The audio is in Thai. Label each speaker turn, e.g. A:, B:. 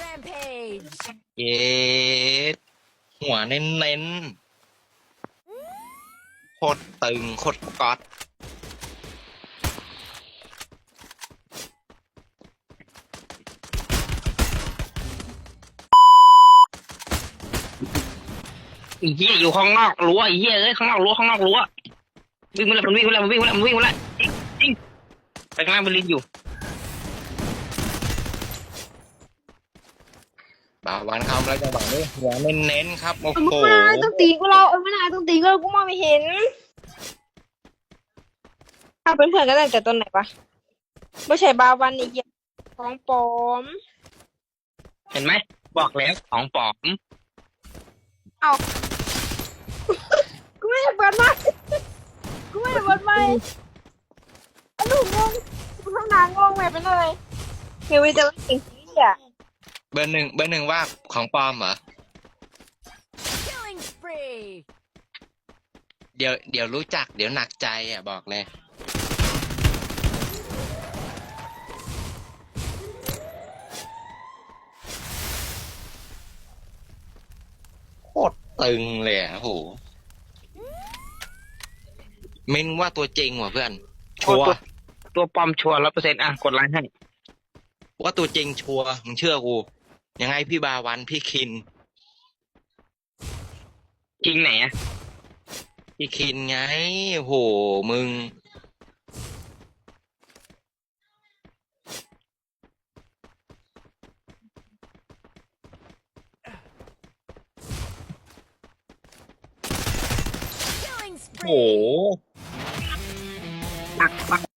A: Rampage.
B: เย็ดหัวเน้นเน้นๆโคตรตึงโคตรก๊อต
C: ไอ้เหี้ยอยู่ข้างนอกรั้วไอ้เหี้ยเอ้ยข้างนอกรั้วข้างนอกรั้ววิ่งมาแล้วมันวิ่งมาแล้วมันวิ่งมาแล้วมันวิ่งมาแล้วจริงไปข้างล่างมันลิงอยู่
B: บ่าววันเข้ามาแล้วจังหวะนี้หัวเน้นเน้นๆครับโอ้
D: มึง
B: โห
D: มาต้องตีกูเราเออไม่นายต้องตีกูเรากูมองไม่เห็นถ้าเป็นเพื่อนกันตั้งแต่ต้นไหนปะไม่ใช่บาวันอีกอย่างของปลอม
C: เห็นไหมบอกแล้วของปลอม
D: กูไม่ได้เปิดไม้กูไม่ได้เปิดไม้อันนู้งงกูทำหนางงแบบเป็นอะไรเฮวิจะเล่นสิ่งที่อะ
B: เบอร์หนึ่งเบอร์หนึ่งว่าของปลอมเหรอ
A: Killing spree.
B: เดี๋ยวเดี๋ยวรู้จักเดี๋ยวหนักใจอะบอกเลย โคตรตึงเลยอะโหมินว่าตัวจริงว่ะเพื่อน ชัวร์
C: ตัวปลอมชัวร์ร้อยเปอร์เซ็นต์อะ กดไลค์ให้
B: ว่าตัวจริงชัวร์มึงเชื่อกู ยังไงพี่บาวันพี่คิน
C: จริงไหนอะ
B: พี่คินไงโหมึง
A: Killing
B: โห
A: spree.
C: ปักปัก